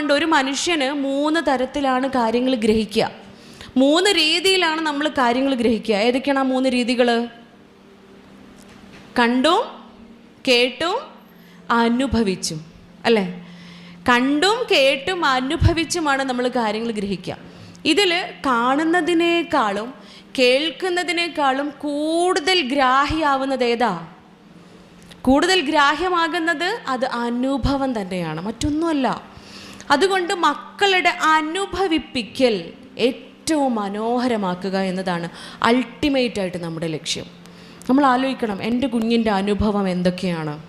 കൊണ്ട് ഒരു മനുഷ്യന് മൂന്ന് തരത്തിലാണ് കാര്യങ്ങൾ ഗ്രഹിക്കുക. മൂന്ന് രീതിയിലാണ് നമ്മൾ കാര്യങ്ങൾ ഗ്രഹിക്കുക. ഏതൊക്കെയാണ് ആ മൂന്ന് രീതികൾ? കണ്ടും കേട്ടും അനുഭവിച്ചും. അല്ലേ? കണ്ടും കേട്ടും അനുഭവിച്ചുമാണ് നമ്മൾ കാര്യങ്ങൾ ഗ്രഹിക്കുക. ഇതിൽ കാണുന്നതിനേക്കാളും കേൾക്കുന്നതിനേക്കാളും കൂടുതൽ ഗ്രാഹ്യാവുന്നത് ഏതാ? കൂടുതൽ ഗ്രാഹ്യമാകുന്നത് അത് അനുഭവം തന്നെയാണ്. മറ്റൊന്നുമല്ല. അതുകൊണ്ട് മക്കളുടെ അനുഭവിപ്പിക്കൽ ഏറ്റവും മനോഹരമാക്കുക എന്നതാണ് അൾട്ടിമേറ്റ് ആയിട്ട് നമ്മുടെ ലക്ഷ്യം. നമ്മൾ ആലോചിക്കണം എന്റെ കുഞ്ഞിന്റെ അനുഭവം എന്തൊക്കെയാണ്?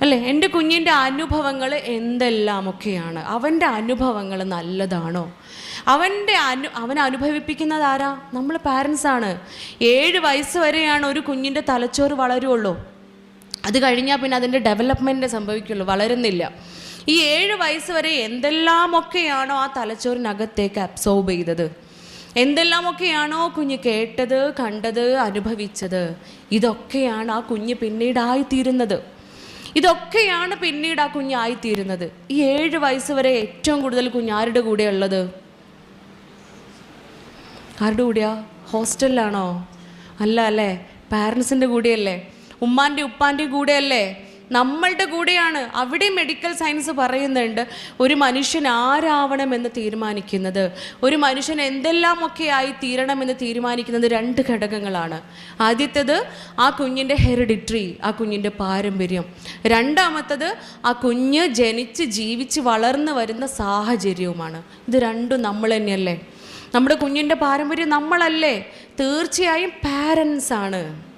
അല്ലേ? എന്റെ കുഞ്ഞിന്റെ അനുഭവങ്ങൾ എന്തെല്ലാമൊക്കെയാണ്? അവന്റെ അനുഭവങ്ങൾ നല്ലതാണോ? അവന്റെ അനു അവൻ അനുഭവിപ്പിക്കുന്നത് ആരാ? നമ്മൾ പാരൻസാണ് ഏഴ് വയസ്സ് വരെയാണ് ഒരു കുഞ്ഞിന്റെ തലച്ചോറ് വളരുള്ളൂ. അത് കഴിഞ്ഞാൽ പിന്നെ അതിന്റെ ഡെവലപ്മെന്റ് സംഭവിക്കുള്ളൂ. വളരുന്നില്ല. ഈ ഏഴ് വയസ്സ് വരെ എന്തെല്ലാമൊക്കെയാണോ ആ തലച്ചോറിനകത്തേക്ക് അബ്സോർബ് ചെയ്തത്? എന്തെല്ലാമൊക്കെയാണോ കുഞ്ഞ് കേട്ടത് കണ്ടത് അനുഭവിച്ചത്? ഇതൊക്കെയാണ് ആ കുഞ്ഞ് പിന്നീടായിത്തീരുന്നത്. ഇതൊക്കെയാണ് പിന്നീട് ആ കുഞ്ഞായിത്തീരുന്നത് ഈ ഏഴ് വയസ്സ് വരെ ഏറ്റവും കൂടുതൽ കുഞ്ഞാരുടെ കൂടെ ഉള്ളത് ആരുടെ കൂടെയാ? ഹോസ്റ്റലിലാണോ? അല്ല അല്ലേ? പാരൻസിന്റെ കൂടെയല്ലേ? ഉമ്മാന്റെ ഉപ്പാന്റെ കൂടെയല്ലേ? നമ്മളുടെ കൂടെയാണ്. അവിടെ മെഡിക്കൽ സയൻസ് പറയുന്നുണ്ട് ഒരു മനുഷ്യൻ ആരാവണമെന്ന് തീരുമാനിക്കുന്നത്. ഒരു മനുഷ്യൻ എന്തെല്ലാമൊക്കെ ആയി തീരണമെന്ന് തീരുമാനിക്കുന്നത് രണ്ട് ഘടകങ്ങളാണ്. ആദ്യത്തേത് ആ കുഞ്ഞിന്റെ ഹെറിഡിറ്ററി ആ കുഞ്ഞിന്റെ പാരമ്പര്യം. രണ്ടാമത്തത് ആ കുഞ്ഞ് ജനിച്ച് ജീവിച്ച് വളർന്നു വരുന്ന സാഹചര്യവുമാണ്. ഇത് രണ്ടും നമ്മൾ തന്നെയല്ലേ? നമ്മുടെ കുഞ്ഞിന്റെ പാരമ്പര്യം നമ്മളല്ലേ? തീർച്ചയായും പാരൻസ് ആണ്.